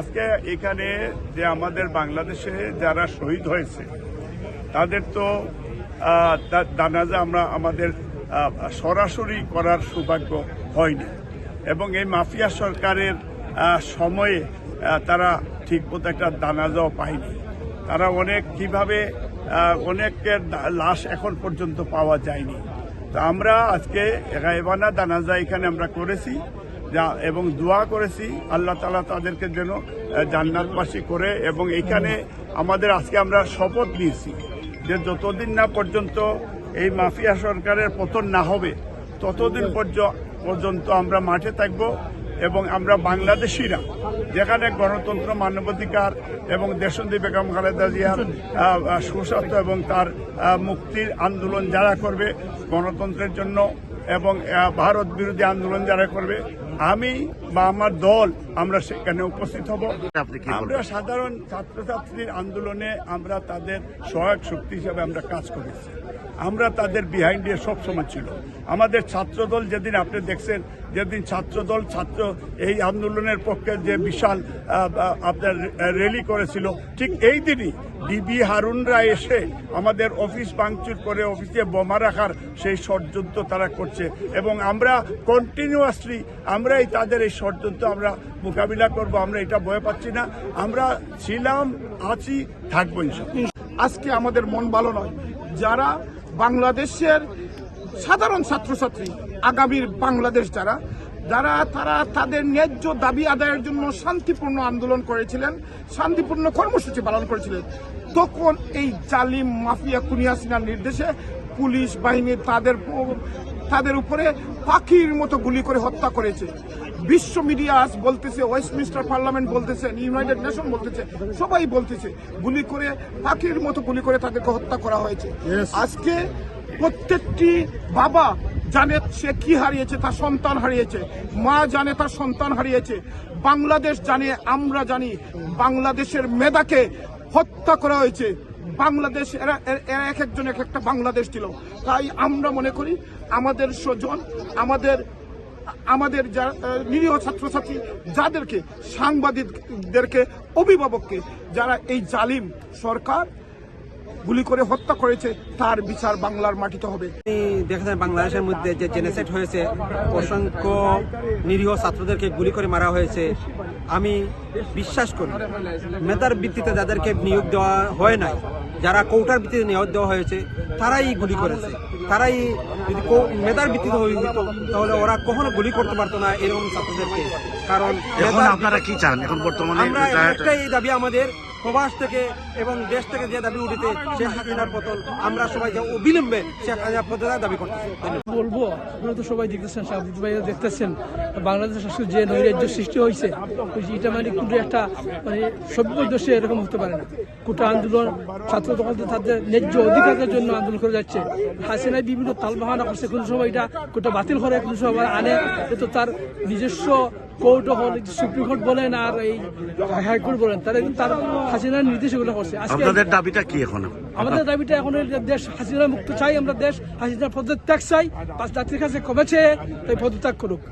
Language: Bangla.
আজকে এখানে যে আমাদের বাংলাদেশে যারা শহীদ হয়েছে, তাদের তো তা- আমরা আমাদের সরাসরি করার সৌভাগ্য হয়নি। এবং এই মাফিয়া সরকারের সময়ে তারা ঠিকমতো একটা দানাজাও পায়নি। তারা অনেক কীভাবে অনেকের লাশ এখন পর্যন্ত পাওয়া যায়নি। তো আমরা আজকে গায়েবানা দানাজা এখানে আমরা করেছি। যা এবং দোয়া করেছি আল্লাহ তালা তাদেরকে যেন জান্নাতবাসী করে এবং এখানে আমাদের আজকে আমরা শপথ নিয়েছি যে যতদিন না পর্যন্ত এই মাফিয়া সরকারের পতন না হবে, ততদিন পর্য- পর্যন্ত আমরা মাঠে থাকব এবং আমরা বাংলাদেশিরা, যেখানে গণতন্ত্র, মানবাধিকার এবং দেশন্দী বেগম খালেদা জিয়ার সুস্বাস্থ্য এবং তার মুক্তির আন্দোলন যারা করবে, গণতন্ত্রের জন্য এবং ভারত বিরোধী আন্দোলন যারা করবে আমি বা আমার দল আমরা সেখানে উপস্থিত হব। আমরা সাধারণ ছাত্রছাত্রীর আন্দোলনে আমরা তাদের সহায়ক শক্তি হিসাবে আমরা কাজ করেছি। আমরা তাদের বিহাইন্ডে সবসময় ছিল। আমাদের ছাত্রদল যেদিন আপনি দেখছেন, যেদিন ছাত্রদল, ছাত্র এই আন্দোলনের পক্ষে যে বিশাল আপনার র্যালি করেছিল, ঠিক এই দিনই ডিবি হারুনরা এসে আমাদের অফিস ভাঙচুর করে অফিসে বোমা রাখার সেই ষড়যন্ত্র তারা করছে। এবং আমরা কন্টিনিউয়াসলি আমরাই তাদের এই ষড়যন্ত্র আমরা মোকাবিলা করব, আমরা এটা ভয় পাচ্ছি না। আমরা ছিলাম, আছি, থাকব ইনশাল্লাহ। আজকে আমাদের মন ভালো নয়। যারা বাংলাদেশের সাধারণ ছাত্রছাত্রী, আগামীর বাংলাদেশ যারা যারা তারা তাদের ন্যায্য দাবি আদায়ের জন্য শান্তিপূর্ণ আন্দোলন করেছিলেন, শান্তিপূর্ণ কর্মসূচি পালন করেছিলেন, তখন এই জালিম মাফিয়া কুনিয়াসিনার নির্দেশে পুলিশ বাহিনী তাদের তাদের উপরে পাখির মতো গুলি করে হত্যা করেছে। বিশ্ব মিডিয়া আজ বলতেছে ওয়েস্টমিনিস্টার পার্লামেন্ট বলতেছে ইউনাইটেড নেশন বলতেছে সবাই বলতেছে গুলি করে পাখির মতো গুলি করে তাদেরকে হত্যা করা হয়েছে। আজকে প্রত্যেকটি বাবা জানে সে কি হারিয়েছে তার সন্তান হারিয়েছে মা জানে তার সন্তান হারিয়েছে বাংলাদেশ জানে আমরা জানি বাংলাদেশের মেধাকে হত্যা করা হয়েছে। বাংলাদেশ, এরা এরা- এক একজন এক একটা বাংলাদেশ ছিল। তাই আমরা মনে করি আমাদের স্বজন, আমাদের আমাদের যা নিরীহ ছাত্রছাত্রী, যাদেরকে, সাংবাদিকদেরকে, অভিভাবককে, যারা এই জালিম সরকার গুলি করে হত্যা করেছে, তার বিচার বাংলার মাটিতে হবে। আপনি দেখেছেন বাংলাদেশের মধ্যে যে জেনেসেট হয়েছে, অসংখ্য নিরীহ ছাত্রদেরকে গুলি করে মারা হয়েছে। আমি বিশ্বাস করি, মেধার ভিত্তিতে যাদেরকে নিয়োগ দেওয়া হয় নাই যারা কৌটার ভিত্তিতে নিয়োগ দেওয়া হয়েছে তারাই গুলি করেছে। তারাই যদি কৌ- মেধার ভিত্তিতে হইতো তাহলে ওরা কখনো গুলি করতে পারতো না এরকম ছাত্রদেরকে। কারণ আপনারা কি চান? এখন বর্তমানে আমরা একটাই দাবি আমাদের প্রবাস থেকে এবং দেশ থেকে যে দাবি উঠেছে শেখ হাসিনার পতন। আমরা সবাই যে অবিলম্বে শেখ হাসিনার পতনের দাবি করতেছি। বলব? আপনারা তো সবাই দেখতেছেন দেখতেছেন। বাংলাদেশ আসলে যে নৈরাজ্য সৃষ্টি হয়েছে এটা মানে কিন্তু একটা মানে সভ্য দেশে এরকম হতে পারে না। কোটা আন্দোলন, ছাত্র তো তাদের ন্যায্য অধিকারের জন্য আন্দোলন করে যাচ্ছে। হাসিনায় বিভিন্ন তালবাহানা করছে, কোন সময় এটা কোটা বাতিল করে, কোন সময় আনে। তো তার নিজস্ব কোর্ট হল সুপ্রিম কোর্ট বলেন আর এই হাইকোর্ট বলেন তারা কিন্তু তার হাসিনার নির্দেশ এগুলো করছে। আজকে আপনাদের দাবিটা কি এখন? আমাদের দাবিটা এখন দেশ হাসিনা মুক্ত চাই আমরা দেশ হাসিনার পদত্যাগ চাই পাঁচ জাতির কাছে কমেছে তাই পদত্যাগ করুক।